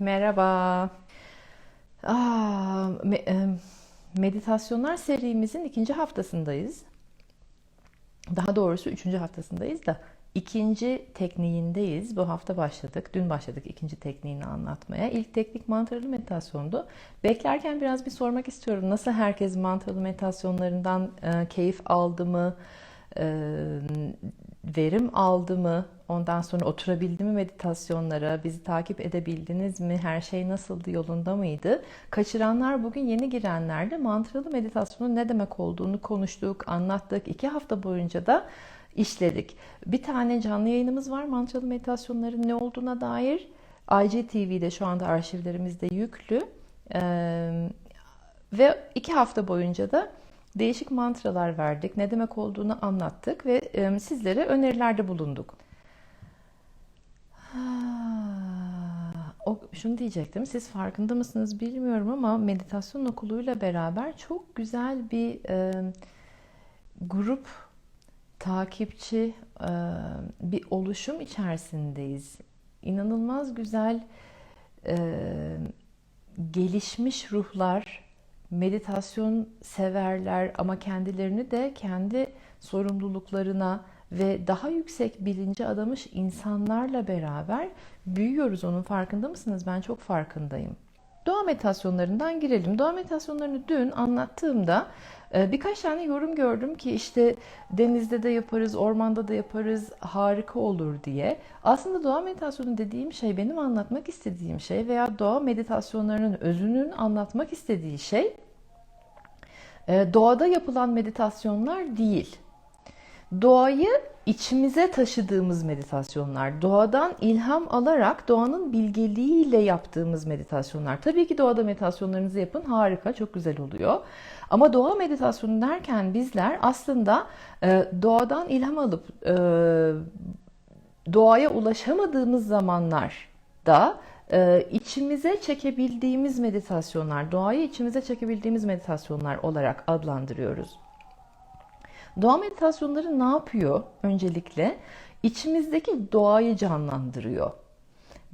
Merhaba. Aa, me- e, meditasyonlar serimizin ikinci haftasındayız. Daha doğrusu üçüncü haftasındayız da ikinci tekniğindeyiz. Bu hafta başladık. Dün başladık ikinci tekniğini anlatmaya. İlk teknik mantralı meditasyondu. Beklerken biraz bir sormak istiyorum. Nasıl herkes mantralı meditasyonlarından e, keyif aldı mı? E, verim aldı mı? Ondan sonra oturabildi mi meditasyonlara? Bizi takip edebildiniz mi? Her şey nasıldı? Yolunda mıydı? Kaçıranlar bugün yeni girenler de mantralı meditasyonun ne demek olduğunu konuştuk, anlattık. İki hafta boyunca da işledik. Bir tane canlı yayınımız var mantralı meditasyonların ne olduğuna dair. IGTV'de şu anda arşivlerimizde yüklü. Ee, ve iki hafta boyunca da değişik mantralar verdik. Ne demek olduğunu anlattık ve sizlere önerilerde bulunduk. Şunu diyecektim. Siz farkında mısınız bilmiyorum ama meditasyon okuluyla beraber çok güzel bir grup takipçi bir oluşum içerisindeyiz. İnanılmaz güzel gelişmiş ruhlar, meditasyon severler ama kendilerini de kendi sorumluluklarına ve daha yüksek bilince adamış insanlarla beraber büyüyoruz. Onun farkında mısınız? Ben çok farkındayım. Doğa meditasyonlarından girelim. Doğa meditasyonlarını dün anlattığımda birkaç tane yorum gördüm ki işte denizde de yaparız, ormanda da yaparız, harika olur diye. Aslında doğa meditasyonu dediğim şey benim anlatmak istediğim şey veya doğa meditasyonlarının özünün anlatmak istediği şey e, doğada yapılan meditasyonlar değil. Doğayı içimize taşıdığımız meditasyonlar, doğadan ilham alarak doğanın bilgeliğiyle yaptığımız meditasyonlar. Tabii ki doğada meditasyonlarınızı yapın, harika, çok güzel oluyor. Ama doğa meditasyonu derken bizler aslında e, doğadan ilham alıp e, doğaya ulaşamadığımız zamanlarda e, içimize çekebildiğimiz meditasyonlar, doğayı içimize çekebildiğimiz meditasyonlar olarak adlandırıyoruz. Doğa meditasyonları ne yapıyor öncelikle? İçimizdeki doğayı canlandırıyor.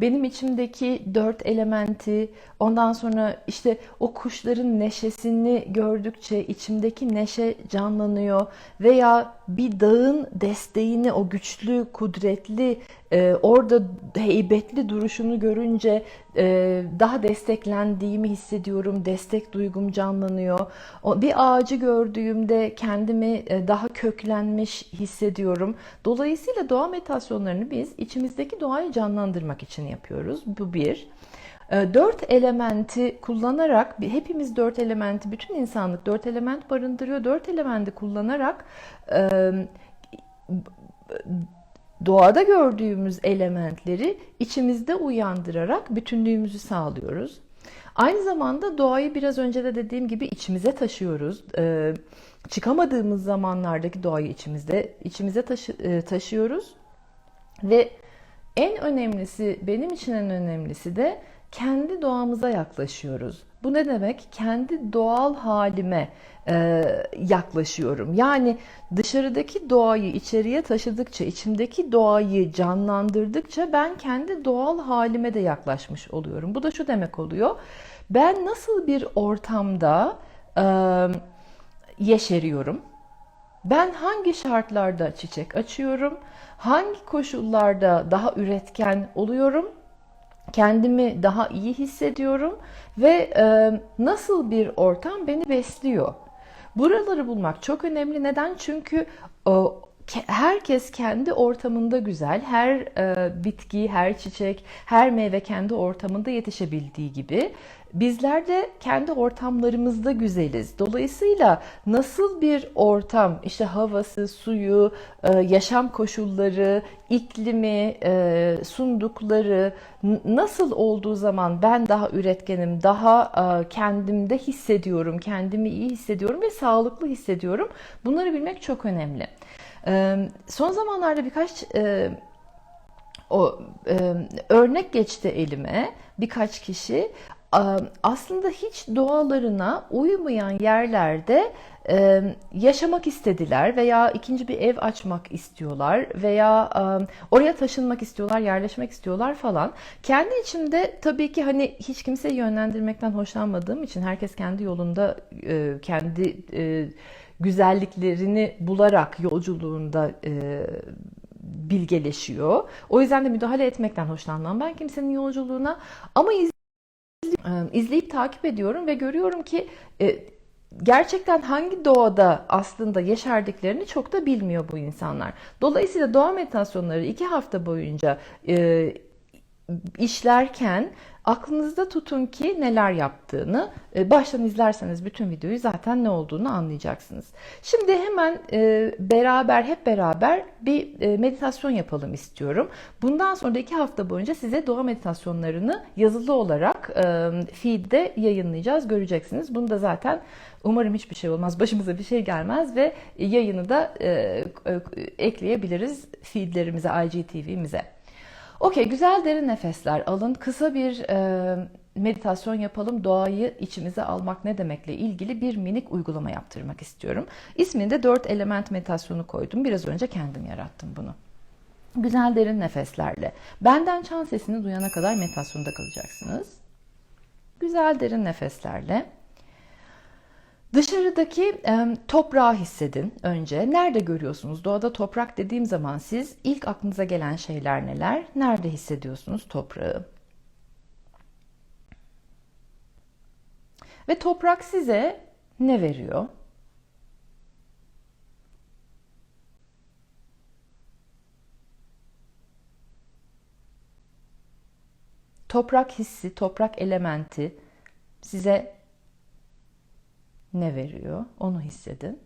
Benim içimdeki dört elementi, ondan sonra işte o kuşların neşesini gördükçe içimdeki neşe canlanıyor. Veya bir dağın desteğini, o güçlü, kudretli, e, orada heybetli duruşunu görünce e, daha desteklendiğimi hissediyorum, destek duygum canlanıyor. O, bir ağacı gördüğümde kendimi e, daha köklenmiş hissediyorum. Dolayısıyla doğa meditasyonlarını biz içimizdeki doğayı canlandırmak için yapıyoruz. Bu bir. E, dört elementi kullanarak, hepimiz dört elementi, bütün insanlık dört element barındırıyor. Dört elementi kullanarak e, doğada gördüğümüz elementleri içimizde uyandırarak bütünlüğümüzü sağlıyoruz. Aynı zamanda doğayı biraz önce de dediğim gibi içimize taşıyoruz. E, çıkamadığımız zamanlardaki doğayı içimizde içimize taşı, taşıyoruz ve en önemlisi benim için en önemlisi de kendi doğamıza yaklaşıyoruz. Bu ne demek? Kendi doğal halime e, yaklaşıyorum. Yani dışarıdaki doğayı içeriye taşıdıkça, içimdeki doğayı canlandırdıkça ben kendi doğal halime de yaklaşmış oluyorum. Bu da şu demek oluyor. Ben nasıl bir ortamda e, yeşeriyorum? Ben hangi şartlarda çiçek açıyorum? Hangi koşullarda daha üretken oluyorum? Kendimi daha iyi hissediyorum ve e, nasıl bir ortam beni besliyor. Buraları bulmak çok önemli. Neden? Çünkü o herkes kendi ortamında güzel. Her e, bitki, her çiçek, her meyve kendi ortamında yetişebildiği gibi bizler de kendi ortamlarımızda güzeliz. Dolayısıyla nasıl bir ortam, işte havası, suyu, e, yaşam koşulları, iklimi, e, sundukları nasıl olduğu zaman ben daha üretkenim, daha e, kendimde hissediyorum, kendimi iyi hissediyorum ve sağlıklı hissediyorum. Bunları bilmek çok önemli. Son zamanlarda birkaç o örnek geçti elime birkaç kişi aslında hiç doğalarına uymayan yerlerde yaşamak istediler veya ikinci bir ev açmak istiyorlar veya oraya taşınmak istiyorlar, yerleşmek istiyorlar falan. Kendi içimde tabii ki hani hiç kimseyi yönlendirmekten hoşlanmadığım için herkes kendi yolunda kendi güzelliklerini bularak yolculuğunda e, bilgeleşiyor. O yüzden de müdahale etmekten hoşlanmam ben kimsenin yolculuğuna ama iz, e, izleyip takip ediyorum ve görüyorum ki e, gerçekten hangi doğada aslında yeşerdiklerini çok da bilmiyor bu insanlar. Dolayısıyla doğa meditasyonları iki hafta boyunca e, işlerken aklınızda tutun ki neler yaptığını e, baştan izlerseniz bütün videoyu zaten ne olduğunu anlayacaksınız. Şimdi hemen e, beraber hep beraber bir e, meditasyon yapalım istiyorum. Bundan sonra da iki hafta boyunca size doğa meditasyonlarını yazılı olarak feed'de yayınlayacağız. Göreceksiniz. Bunu da zaten umarım hiçbir şey olmaz. Başımıza bir şey gelmez ve yayını da ekleyebiliriz feedlerimize, IGTV'mize. Okey, güzel derin nefesler alın. Kısa bir e, meditasyon yapalım. Doğayı içimize almak ne demekle ilgili bir minik uygulama yaptırmak istiyorum. İsmini de 4 element meditasyonu koydum. Biraz önce kendim yarattım bunu. Güzel derin nefeslerle. Benden çan sesini duyana kadar meditasyonda kalacaksınız. Güzel derin nefeslerle. Dışarıdaki e, toprağı hissedin önce. Nerede görüyorsunuz? Doğada toprak dediğim zaman siz ilk aklınıza gelen şeyler neler? Nerede hissediyorsunuz toprağı? Ve toprak size ne veriyor? Toprak hissi, toprak elementi size ne veriyor? Onu hissedin.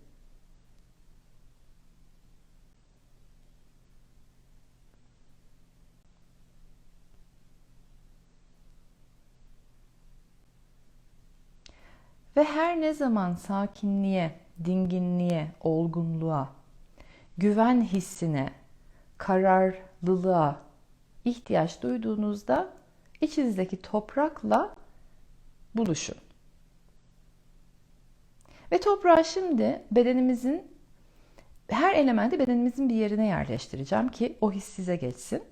Ve her ne zaman sakinliğe, dinginliğe, olgunluğa, güven hissine, kararlılığa ihtiyaç duyduğunuzda içinizdeki toprakla buluşun. Ve toprağı şimdi bedenimizin her elementi bedenimizin bir yerine yerleştireceğim ki o his size geçsin.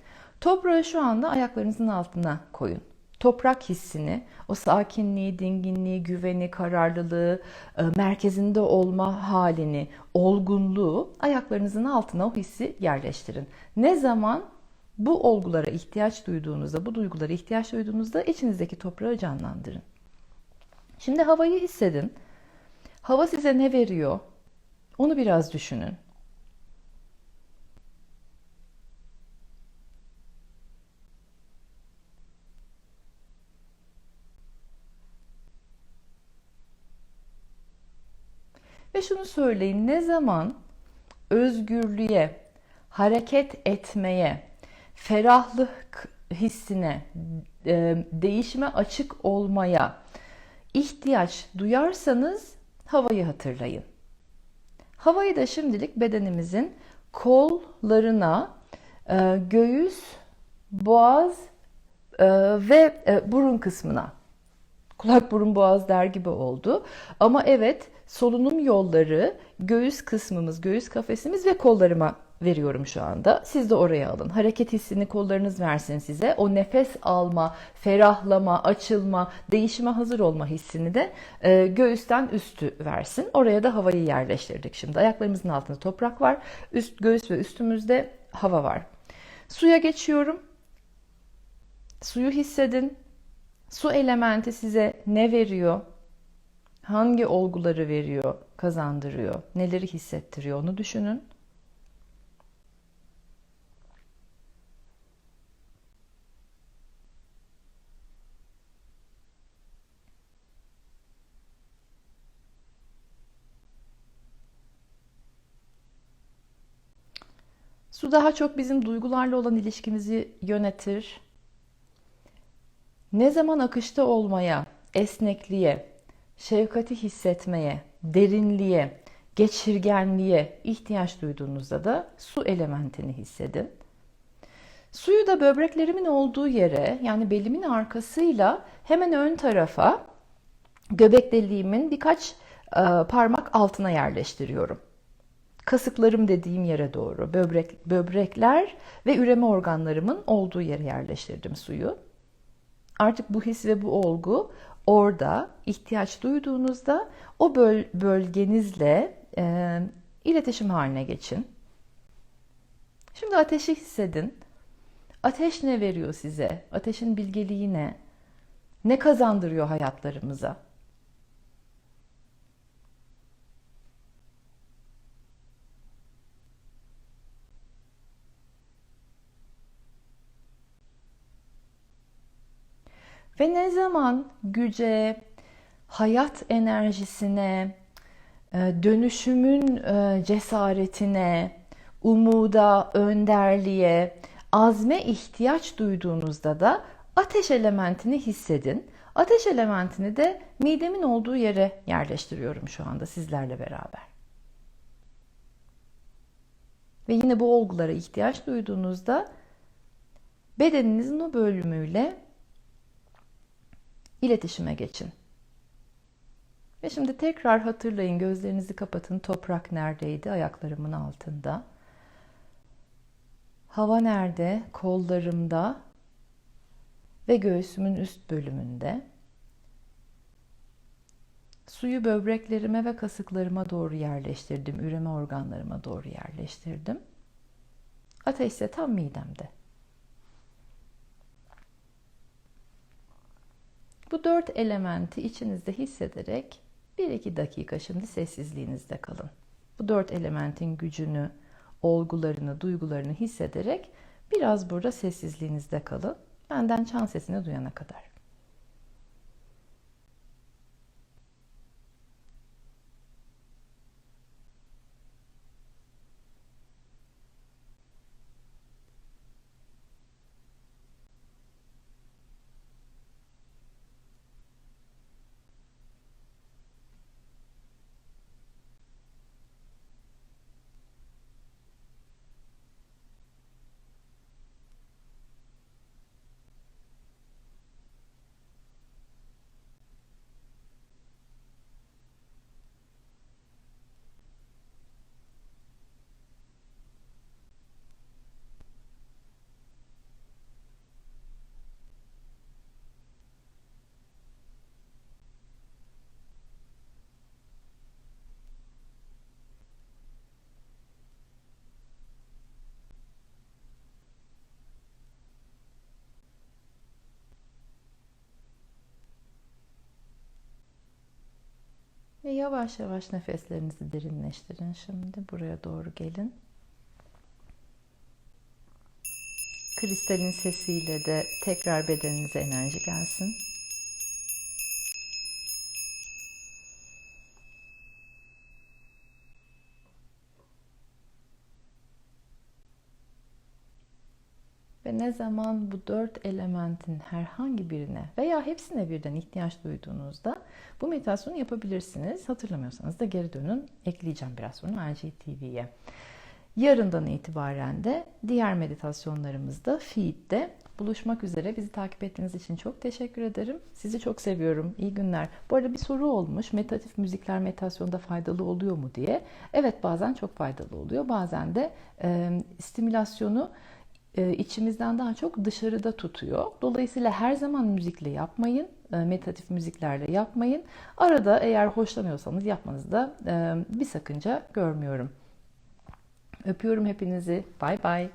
Toprağı şu anda ayaklarınızın altına koyun. Toprak hissini, o sakinliği, dinginliği, güveni, kararlılığı, e, merkezinde olma halini, olgunluğu ayaklarınızın altına o hissi yerleştirin. Ne zaman bu olgulara ihtiyaç duyduğunuzda, bu duygulara ihtiyaç duyduğunuzda içinizdeki toprağı canlandırın. Şimdi havayı hissedin. Hava size ne veriyor? Onu biraz düşünün. Ve şunu söyleyin, ne zaman özgürlüğe, hareket etmeye, ferahlık hissine, e, değişime açık olmaya ihtiyaç duyarsanız havayı hatırlayın. Havayı da şimdilik bedenimizin kollarına, e, göğüs, boğaz e, ve e, burun kısmına kulak burun boğaz der gibi oldu. Ama evet solunum yolları, göğüs kısmımız, göğüs kafesimiz ve kollarıma veriyorum şu anda. Siz de oraya alın. Hareket hissini kollarınız versin size. O nefes alma, ferahlama, açılma, değişime hazır olma hissini de e, göğüsten üstü versin. Oraya da havayı yerleştirdik şimdi. Ayaklarımızın altında toprak var. Üst göğüs ve üstümüzde hava var. Suya geçiyorum. Suyu hissedin. Su elementi size ne veriyor? Hangi olguları veriyor, kazandırıyor, neleri hissettiriyor onu düşünün. Su daha çok bizim duygularla olan ilişkimizi yönetir. Ne zaman akışta olmaya, esnekliğe, şefkati hissetmeye, derinliğe, geçirgenliğe ihtiyaç duyduğunuzda da su elementini hissedin. Suyu da böbreklerimin olduğu yere yani belimin arkasıyla hemen ön tarafa göbek deliğimin birkaç e, parmak altına yerleştiriyorum. Kasıklarım dediğim yere doğru, böbrek, böbrekler ve üreme organlarımın olduğu yere yerleştirdim suyu. Artık bu his ve bu olgu orada ihtiyaç duyduğunuzda o böl bölgenizle e, iletişim haline geçin. Şimdi ateşi hissedin. Ateş ne veriyor size? Ateşin bilgeliği ne? Ne kazandırıyor hayatlarımıza? Ve ne zaman güce, hayat enerjisine, e, dönüşümün e, cesaretine, umuda, önderliğe, azme ihtiyaç duyduğunuzda da ateş elementini hissedin. Ateş elementini de midemin olduğu yere yerleştiriyorum şu anda sizlerle beraber. Ve yine bu olgulara ihtiyaç duyduğunuzda bedeninizin o bölümüyle iletişime geçin. Ve şimdi tekrar hatırlayın, gözlerinizi kapatın. Toprak neredeydi? Ayaklarımın altında. Hava nerede? Kollarımda ve göğsümün üst bölümünde. Suyu böbreklerime ve kasıklarıma doğru yerleştirdim. Üreme organlarıma doğru yerleştirdim. Ateş ise tam midemde. Bu dört elementi içinizde hissederek 1-2 dakika şimdi sessizliğinizde kalın. Bu dört elementin gücünü, olgularını, duygularını hissederek biraz burada sessizliğinizde kalın. Benden çan sesini duyana kadar. Ve yavaş yavaş nefeslerinizi derinleştirin. Şimdi buraya doğru gelin. Kristalin sesiyle de tekrar bedeninize enerji gelsin. Ve ne zaman bu dört elementin herhangi birine veya hepsine birden ihtiyaç duyduğunuzda bu meditasyonu yapabilirsiniz. Hatırlamıyorsanız da geri dönün. Ekleyeceğim biraz sonra IGTV'ye. Yarından itibaren de diğer meditasyonlarımızda Feed'de buluşmak üzere. Bizi takip ettiğiniz için çok teşekkür ederim. Sizi çok seviyorum. İyi günler. Bu arada bir soru olmuş. Meditatif müzikler meditasyonda faydalı oluyor mu diye. Evet bazen çok faydalı oluyor. Bazen de e, stimülasyonu içimizden daha çok dışarıda tutuyor. Dolayısıyla her zaman müzikle yapmayın, e, meditatif müziklerle yapmayın. Arada eğer hoşlanıyorsanız yapmanızda e, bir sakınca görmüyorum. Öpüyorum hepinizi. Bay bay.